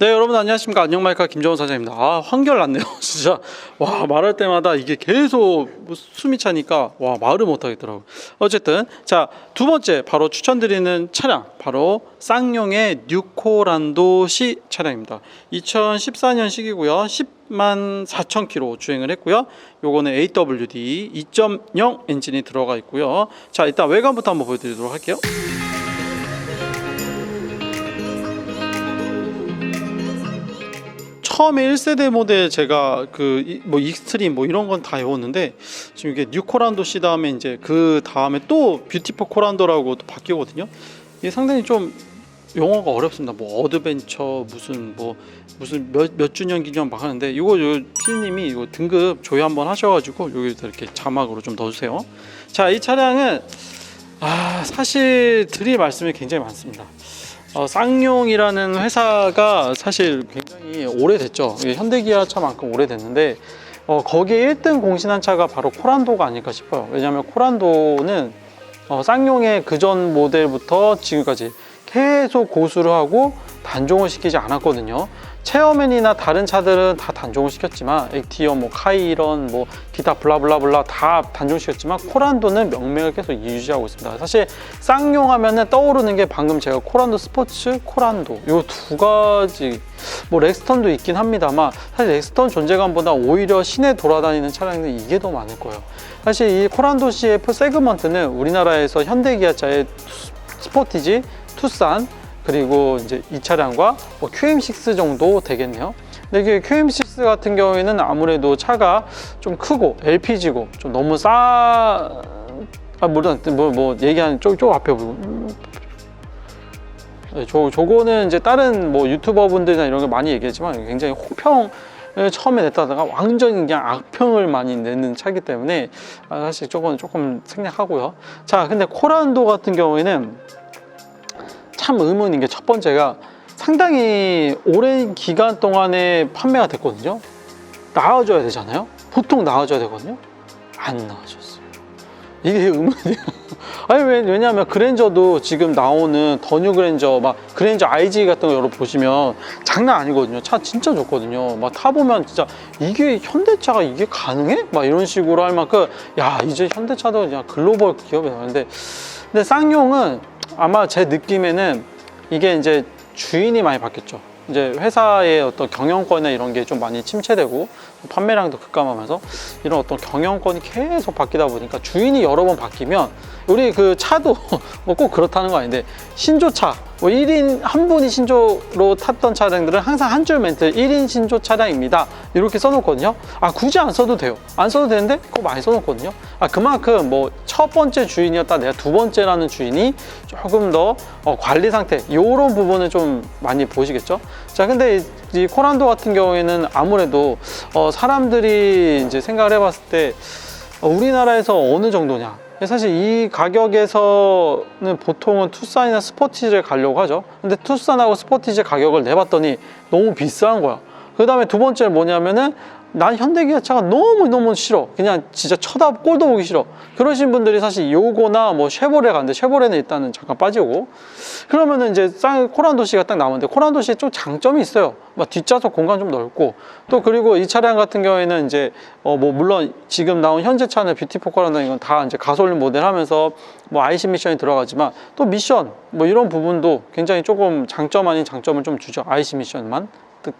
네 여러분 안녕하십니까? 안녕마이카 김정은 사장입니다. 아 한결 났네요. 진짜. 와 말할 때마다 이게 계속 뭐 숨이 차니까 와 말을 못하겠더라고 어쨌든 자 두 번째 바로 추천드리는 차량. 바로 쌍용의 뉴코란도시 차량입니다. 2014년식이고요. 10만 4천 킬로 주행을 했고요. 요거는 AWD 2.0 엔진이 들어가 있고요. 자 일단 외관부터 한번 보여드리도록 할게요 처음에 1세대 모델 제가 그 뭐 익스트림 뭐 이런 건다 해왔는데 지금 이게 뉴 코란도 씨 다음에 이제 그 다음에 또 뷰티풀 코란도라고 또 바뀌거든요. 이게 상당히 좀 용어가 어렵습니다. 뭐 어드벤처 무슨 뭐 무슨 몇, 몇 주년 기념 막 하는데 이거 요 피디님이 이거 등급 조회 한번 하셔가지고 여기다 이렇게 자막으로 좀 넣어주세요. 자 이 차량은 아 사실 드릴 말씀이 굉장히 많습니다. 어, 쌍용이라는 회사가 사실 굉장히 오래됐죠. 현대기아차만큼 오래됐는데 어, 거기에 1등 공신한 차가 바로 코란도가 아닐까 싶어요. 왜냐하면 코란도는 어, 쌍용의 그전 모델부터 지금까지 계속 고수를 하고 단종을 시키지 않았거든요. 체어맨이나 다른 차들은 다 단종을 시켰지만 액티어, 뭐 카이런, 뭐 기타 블라블라블라 다 단종시켰지만 코란도는 명맥을 계속 유지하고 있습니다. 사실 쌍용 하면은 떠오르는 게 방금 제가 코란도 스포츠, 코란도 이 두 가지 뭐 렉스턴도 있긴 합니다만 사실 렉스턴 존재감보다 오히려 시내 돌아다니는 차량은 이게 더 많을 거예요. 사실 이 코란도 CF 세그먼트는 우리나라에서 현대 기아차의 스포티지, 투싼 그리고 이제 이 차량과 뭐 QM6 정도 되겠네요. 근데 이게 QM6 같은 경우에는 아무래도 차가 좀 크고 LPG고 좀 너무 싸. 아 물론 뭐, 뭐 얘기하는 쪽, 쪽 앞에 보고 네, 저, 저거는 이제 다른 뭐 유튜버 분들이나 이런 걸 많이 얘기했지만 굉장히 호평을 처음에 냈다가 완전히 그냥 악평을 많이 내는 차기 때문에 아, 사실 조금 조금 생략하고요. 자, 근데 코란도 같은 경우에는 참 의문인 게 첫 번째가 상당히 오랜 기간 동안에 판매가 됐거든요. 나와줘야 되잖아요. 보통 나와줘야 되거든요. 안 나와줬어요. 이게 의문이에요. 아니 왜, 왜냐하면 그랜저도 지금 나오는 더 뉴 그랜저 막 그랜저 IG 같은 거 여러분 보시면 장난 아니거든요. 차 진짜 좋거든요. 막 타보면 진짜 이게 현대차가 이게 가능해? 막 이런 식으로 할 만큼 야 이제 현대차도 그냥 글로벌 기업이 나는데 근데 쌍용은 아마 제 느낌에는 이게 이제 주인이 많이 바뀌었죠. 이제 회사의 어떤 경영권이나 이런 게 좀 많이 침체되고 판매량도 급감하면서 이런 어떤 경영권이 계속 바뀌다 보니까 주인이 여러 번 바뀌면 우리 그 차도 뭐 꼭 그렇다는 거 아닌데 신조차 뭐 1인 한 분이 신조로 탔던 차량들은 항상 한 줄 멘트 1인 신조 차량입니다. 이렇게 써놓거든요. 아 굳이 안 써도 돼요. 안 써도 되는데 그거 많이 써놓거든요. 아 그만큼 뭐 첫 번째 주인이었다 내가 두 번째라는 주인이 조금 더 어, 관리 상태 이런 부분을 좀 많이 보시겠죠? 자 근데 이, 이 코란도 같은 경우에는 아무래도 어, 사람들이 이제 생각을 해봤을 때 어, 우리나라에서 어느 정도냐 사실 이 가격에서는 보통은 투싼이나 스포티지를 가려고 하죠. 근데 투싼하고 스포티지 가격을 내봤더니 너무 비싼 거야. 그 다음에 두 번째는 뭐냐면은 난 현대기아차가 너무너무 싫어. 그냥 진짜 쳐다 꼴도 보기 싫어. 그러신 분들이 사실 요거나 뭐 쉐보레 가는데 쉐보레는 일단은 잠깐 빠지고 그러면은 이제 쌍 코란도시가 딱 나오는데 코란도시에 좀 장점이 있어요. 막 뒷좌석 공간 좀 넓고 또 그리고 이 차량 같은 경우에는 이제 어 뭐 물론 지금 나온 현재 차는 뷰티포 코란도 이건 다 이제 가솔린 모델 하면서 뭐 IC 미션이 들어가지만 또 미션 뭐 이런 부분도 굉장히 조금 장점 아닌 장점을 좀 주죠. IC 미션만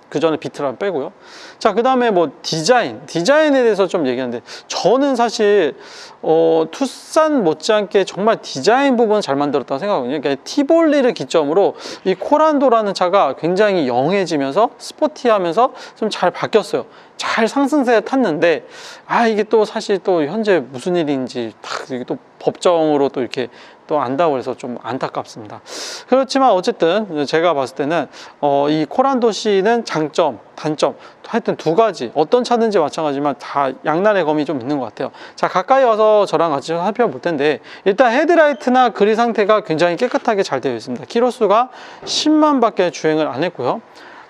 그 전에 비트랑 빼고요. 자, 그 다음에 뭐 디자인, 디자인에 대해서 좀 얘기하는데 저는 사실 어, 투싼 못지않게 정말 디자인 부분 잘 만들었다고 생각하거든요. 그러니까 티볼리를 기점으로 이 코란도라는 차가 굉장히 영해지면서 스포티하면서 좀 잘 바뀌었어요. 잘 상승세에 탔는데 아 이게 또 사실 또 현재 무슨 일인지 딱 이게 또 법정으로 또 이렇게 또 안다고 해서 좀 안타깝습니다. 그렇지만 어쨌든 제가 봤을 때는 어, 이 코란도 씨는 장점, 단점 하여튼 두 가지 어떤 차든지 마찬가지지만 다 양날의 검이 좀 있는 것 같아요. 자 가까이 와서 저랑 같이 살펴볼 텐데 일단 헤드라이트나 그릴 상태가 굉장히 깨끗하게 잘 되어 있습니다. 키로수가 10만 밖에 주행을 안 했고요.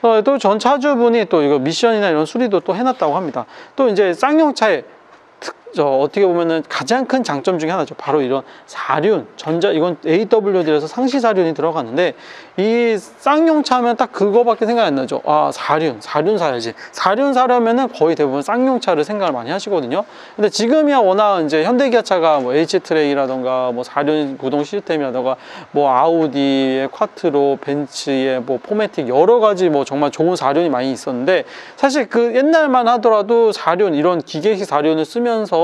어, 또전 차주분이 또 이거 미션이나 이런 수리도 또 해놨다고 합니다. 또 이제 쌍용차에 특, 저 어떻게 보면은 가장 큰 장점 중에 하나죠. 바로 이런 사륜, 전자 이건 AWD에서 상시 사륜이 들어가는데 이 쌍용차 하면 딱 그거밖에 생각이 안 나죠. 아 사륜, 사륜 사야지. 사륜 사려면은 거의 대부분 쌍용차를 생각을 많이 하시거든요. 근데 지금이야 워낙 이제 현대기아차가 뭐 H트레이라던가 뭐 사륜 구동 시스템이라던가 뭐 아우디의 쿼트로, 벤츠의 뭐 포매틱 여러 가지 뭐 정말 좋은 사륜이 많이 있었는데 사실 그 옛날만 하더라도 사륜 이런 기계식 사륜을 쓰면서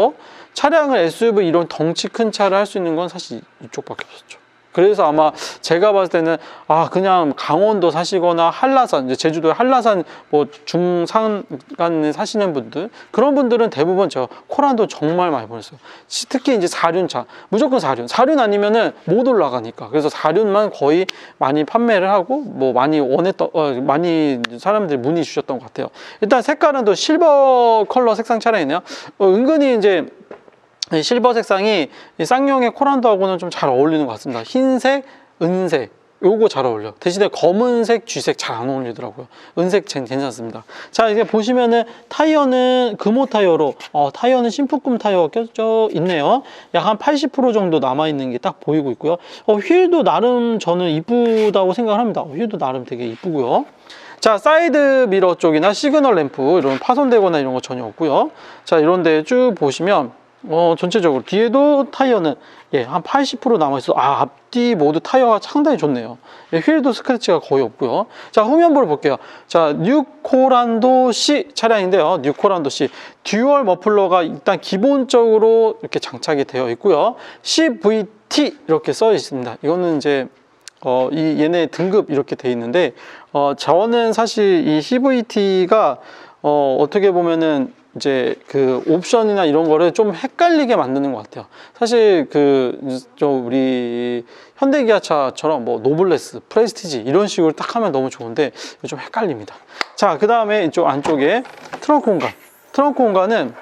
차량을 SUV 이런 덩치 큰 차를 할 수 있는 건 사실 이쪽밖에 없었죠. 그래서 아마 제가 봤을 때는 아 그냥 강원도 사시거나 한라산 이제 제주도에 한라산 뭐 중산간에 사시는 분들 그런 분들은 대부분 저 코란도 정말 많이 보냈어요. 시- 특히 이제 사륜차 무조건 사륜 사륜 아니면은 못 올라가니까 그래서 사륜만 거의 많이 판매를 하고 뭐 많이 원했던 어, 많이 사람들이 문의 주셨던 것 같아요. 일단 색깔은 또 실버 컬러 색상 차량이네요. 어, 은근히 이제 이 실버 색상이 이 쌍용의 코란도하고는 좀 잘 어울리는 것 같습니다. 흰색, 은색. 요거 잘 어울려. 대신에 검은색, 쥐색 잘 안 어울리더라고요. 은색 괜- 괜찮습니다. 자, 이제 보시면은 타이어는 금호 타이어로, 어, 타이어는 신품급 타이어가 껴져 있네요. 약 한 80% 정도 남아있는 게 딱 보이고 있고요. 어, 휠도 나름 저는 이쁘다고 생각을 합니다. 어, 휠도 나름 되게 이쁘고요. 자, 사이드 미러 쪽이나 시그널 램프 이런 파손되거나 이런 거 전혀 없고요. 자, 이런 데 쭉 보시면 어, 전체적으로 뒤에도 타이어는 예, 한 80% 남아 있어. 아, 앞뒤 모두 타이어가 상당히 좋네요. 예, 휠도 스크래치가 거의 없고요. 자, 후면부를 볼게요. 자, 뉴코란도 C 차량인데요. 뉴코란도 C 듀얼 머플러가 일단 기본적으로 이렇게 장착이 되어 있고요. CVT 이렇게 써 있습니다. 이거는 이제 어, 이 얘네 등급 이렇게 돼 있는데 어, 저는 사실 이 CVT가 어, 어떻게 보면은 이제 그 옵션이나 이런 거를 좀 헷갈리게 만드는 것 같아요. 사실 그 좀 우리 현대기아차처럼 뭐 노블레스, 프레스티지 이런 식으로 딱 하면 너무 좋은데 좀 헷갈립니다. 자, 그 다음에 이쪽 안쪽에 트렁크 공간. 트렁크 공간은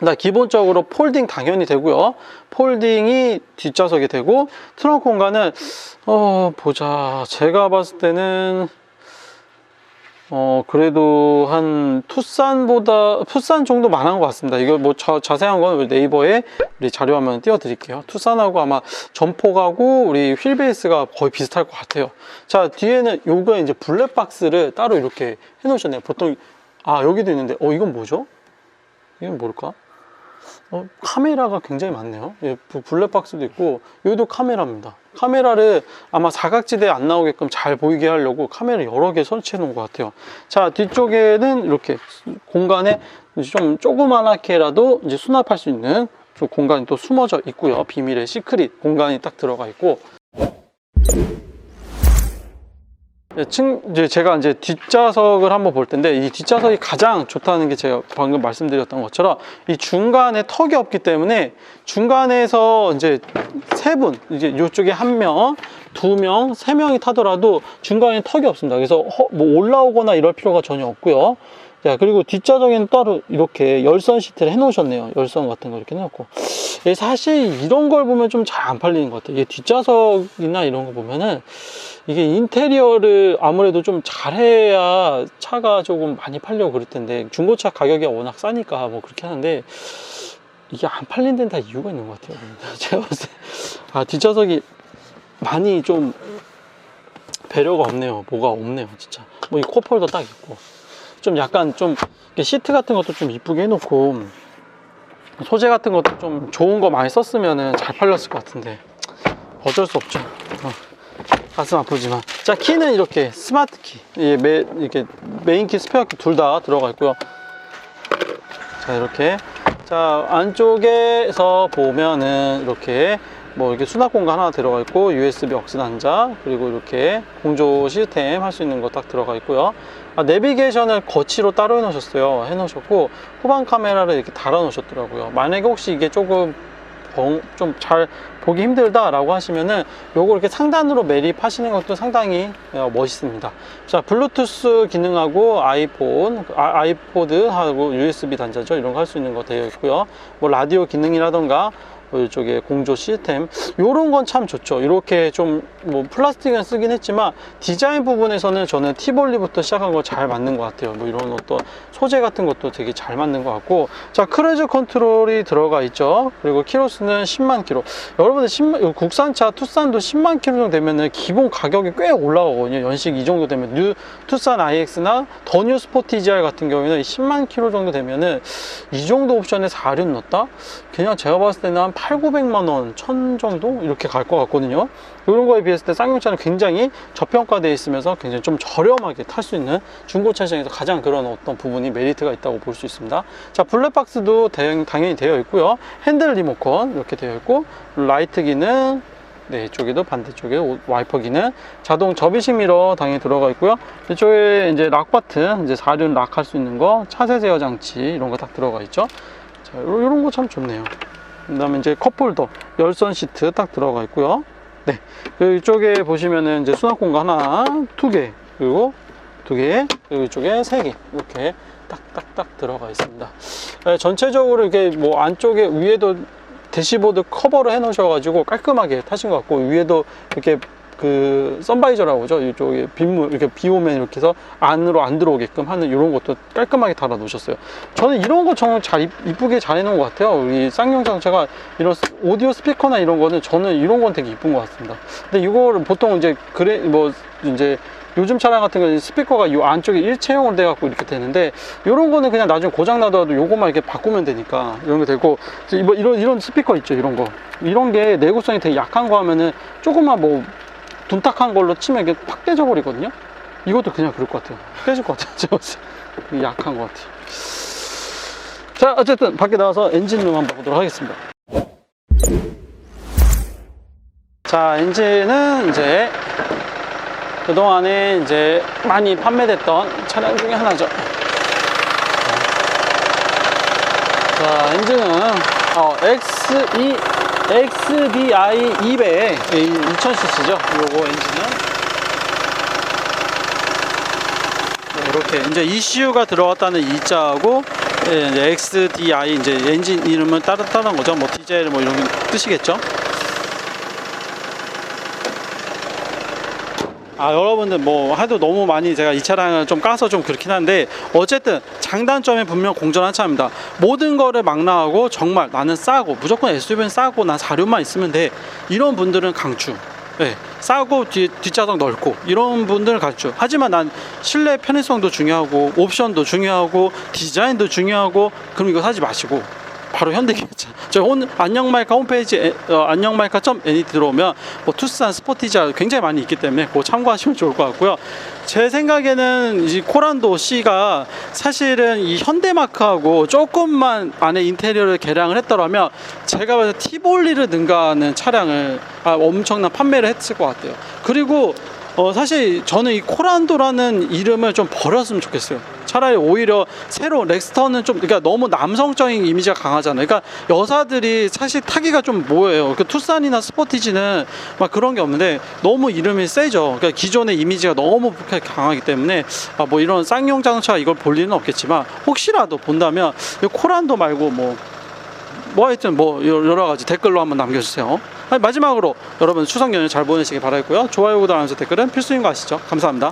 나 기본적으로 폴딩 당연히 되고요. 폴딩이 뒷좌석이 되고 트렁크 공간은 어 보자. 제가 봤을 때는 어 그래도 한 투싼보다 투싼 정도 많은 것 같습니다. 이거 뭐 자, 자세한 건 네이버에 우리 자료 화면 띄워 드릴게요. 투싼하고 아마 전폭하고 우리 휠 베이스가 거의 비슷할 것 같아요. 자 뒤에는 요거 이제 블랙 박스를 따로 이렇게 해 놓으셨네요. 보통 아 여기도 있는데 어 이건 뭐죠? 이건 뭘까? 어, 카메라가 굉장히 많네요. 예, 부- 블랙박스도 있고 여기도 카메라입니다. 카메라를 아마 사각지대에 안 나오게끔 잘 보이게 하려고 카메라 여러 개 설치해 놓은 것 같아요. 자 뒤쪽에는 이렇게 공간에 좀 조그만하게라도 이제 수납할 수 있는 좀 공간이 또 숨어져 있고요. 비밀의 시크릿 공간이 딱 들어가 있고 예, 층, 이제 제가 이제 뒷좌석을 한번 볼 텐데 이 뒷좌석이 가장 좋다는 게 제가 방금 말씀드렸던 것처럼 이 중간에 턱이 없기 때문에 중간에서 이제 세 분, 이제 이쪽에 한 명, 두 명, 세 명이 타더라도 중간에 턱이 없습니다. 그래서 허- 뭐 올라오거나 이럴 필요가 전혀 없고요. 자, 그리고 뒷좌석에는 따로 이렇게 열선 시트를 해놓으셨네요. 열선 같은 거 이렇게 해놓고. 예, 사실 이런 걸 보면 좀 잘 안 팔리는 것 같아요. 이게 뒷좌석이나 이런 거 보면은 이게 인테리어를 아무래도 좀 잘해야 차가 조금 많이 팔려고 그럴 텐데 중고차 가격이 워낙 싸니까 뭐 그렇게 하는데 이게 안 팔린 데는 다 이유가 있는 것 같아요. 제가 봤을 때 아, 뒷좌석이 많이 좀 배려가 없네요. 뭐가 없네요, 진짜. 뭐 이 코폴더 딱 있고 좀 약간 좀 시트 같은 것도 좀 이쁘게 해놓고 소재 같은 것도 좀 좋은 거 많이 썼으면 잘 팔렸을 것 같은데 어쩔 수 없죠. 어. 가슴 아프지만. 자 키는 이렇게 스마트 키. 예, 메, 이렇게 메인 키 스페어 키 둘 다 들어가 있고요. 자 이렇게. 자 안쪽에서 보면은 이렇게 뭐 이렇게 수납 공간 하나 들어가 있고 USB 억스 단자 그리고 이렇게 공조 시스템 할 수 있는 거 딱 들어가 있고요. 아, 내비게이션을 거치로 따로 해 놓으셨어요. 해 놓으셨고 후방 카메라를 이렇게 달아 놓으셨더라고요. 만약에 혹시 이게 조금 좀 잘 보기 힘들다라고 하시면은 요거 이렇게 상단으로 매립하시는 것도 상당히 어, 멋있습니다. 자, 블루투스 기능하고 아이폰, 아, 아이포드하고 USB 단자죠. 이런 거 할 수 있는 거 되어 있고요. 뭐 라디오 기능이라던가 뭐 이쪽에 공조 시스템 이런 건 참 좋죠. 이렇게 좀뭐 플라스틱은 쓰긴 했지만 디자인 부분에서는 저는 티볼리부터 시작한 거 잘 맞는 것 같아요. 뭐 이런 어떤 소재 같은 것도 되게 잘 맞는 것 같고 자 크루즈 컨트롤이 들어가 있죠. 그리고 키로수는 10만 킬로. 여러분들 10만, 국산차 투싼도 10만 킬로 정도 되면은 기본 가격이 꽤 올라가거든요. 연식 이 정도 되면 뉴 투싼 IX나 더 뉴 스포티 GR 같은 경우에는 10만 킬로 정도 되면은 이 정도 옵션에 4륜 넣었다? 그냥 제가 봤을 때는 한 8, 900만 원, 1000 정도 이렇게 갈 것 같거든요. 이런 거에 비 했을 때 쌍용차는 굉장히 저평가되어 있으면서 굉장히 좀 저렴하게 탈 수 있는 중고차 시장에서 가장 그런 어떤 부분이 메리트가 있다고 볼 수 있습니다. 자, 블랙박스도 대- 당연히 되어 있고요. 핸들 리모컨 이렇게 되어 있고 라이트 기능 네, 이쪽에도 반대쪽에 오- 와이퍼 기능, 자동 접이식 미러 당연히 들어가 있고요. 이쪽에 이제 락 버튼, 이제 4륜 락할 수 있는 거, 차세 제어 장치 이런 거 딱 들어가 있죠. 자, 요- 요런 거 참 좋네요. 그다음에 이제 컵홀더, 열선 시트 딱 들어가 있고요. 네, 그리고 이쪽에 보시면은 이제 수납 공간 하나, 두 개, 그리고 두 개, 그리고 이쪽에 세 개, 이렇게 딱딱딱 들어가 있습니다. 네, 전체적으로 이렇게 뭐 안쪽에 위에도 대시보드 커버를 해 놓으셔가지고 깔끔하게 타신 것 같고 위에도 이렇게 그 선바이저라고 하죠. 이쪽에 빗물 이렇게 비 오면 이렇게 해서 안으로 안 들어오게끔 하는 이런 것도 깔끔하게 달아 놓으셨어요. 저는 이런 거 정말 잘 이- 이쁘게 잘 해놓은 것 같아요. 우리 쌍용 자동차가 이런 스- 오디오 스피커나 이런 거는 저는 이런 건 되게 이쁜 것 같습니다. 근데 이거를 보통 이제 그래 뭐 이제 요즘 차량 같은 경우는 스피커가 이 안쪽에 일체형으로 돼 갖고 이렇게 되는데 이런 거는 그냥 나중에 고장 나더라도 요거만 이렇게 바꾸면 되니까 이런 게 되고 뭐 이런 이런 스피커 있죠 이런 거. 이런 게 내구성이 되게 약한 거 하면은 조금만 뭐 둔탁한 걸로 치면 이게 팍 깨져 버리거든요? 이것도 그냥 그럴 것 같아요. 깨질 것 같아요. 약한 것 같아요. 자 어쨌든 밖에 나와서 엔진룸 한번 보도록 하겠습니다. 자 엔진은 이제 그동안에 이제 많이 판매됐던 차량 중에 하나죠. 자, 엔진은 어, XE, XDI 200 2000cc죠. 요거 엔진은. 네, 이렇게 이제 ECU가 들어갔다는 이자하고 예, 이제 XDI 이제 엔진 이름은 따로 따른 거죠. 뭐 디젤 뭐 이런 뜻이겠죠. 아 여러분들 뭐 하도 너무 많이 제가 이 차량을 좀 까서 좀 그렇긴 한데 어쨌든 장단점이 분명 공존한 차입니다. 모든 거를 망라하고 정말 나는 싸고 무조건 SUV는 싸고 난 사륜만 있으면 돼. 이런 분들은 강추. 네, 싸고 뒤, 뒷좌석 넓고 이런 분들은 강추. 하지만 난 실내 편의성도 중요하고 옵션도 중요하고 디자인도 중요하고 그럼 이거 사지 마시고 바로 현대기아차. 저 오늘 안녕마이카 홈페이지 에, 어, 안녕마이카.net 들어오면 뭐 투싼 스포티자 굉장히 많이 있기 때문에 그거 참고하시면 좋을 것 같고요. 제 생각에는 이 코란도 C가 사실은 이 현대마크하고 조금만 안에 인테리어를 개량을 했더라면 제가 봐서 티볼리를 능가하는 차량을 아, 엄청난 판매를 했을 것 같아요. 그리고 어, 사실 저는 이 코란도라는 이름을 좀 버렸으면 좋겠어요. 차라리 오히려 새로운 렉스터는 좀 그러니까 너무 남성적인 이미지가 강하잖아요. 그러니까 여자들이 사실 타기가 좀 뭐예요. 그 투싼이나 스포티지는 막 그런 게 없는데 너무 이름이 세죠. 그러니까 기존의 이미지가 너무 강하기 때문에 아, 뭐 이런 쌍용 자동차가 이걸 볼 리는 없겠지만 혹시라도 본다면 이 코란도 말고 뭐뭐 하여튼 뭐 여러 가지 댓글로 한번 남겨주세요. 마지막으로 여러분 추석 연휴 잘 보내시길 바라겠고요. 좋아요, 구독, 알람 설정 댓글은 필수인 거 아시죠? 감사합니다.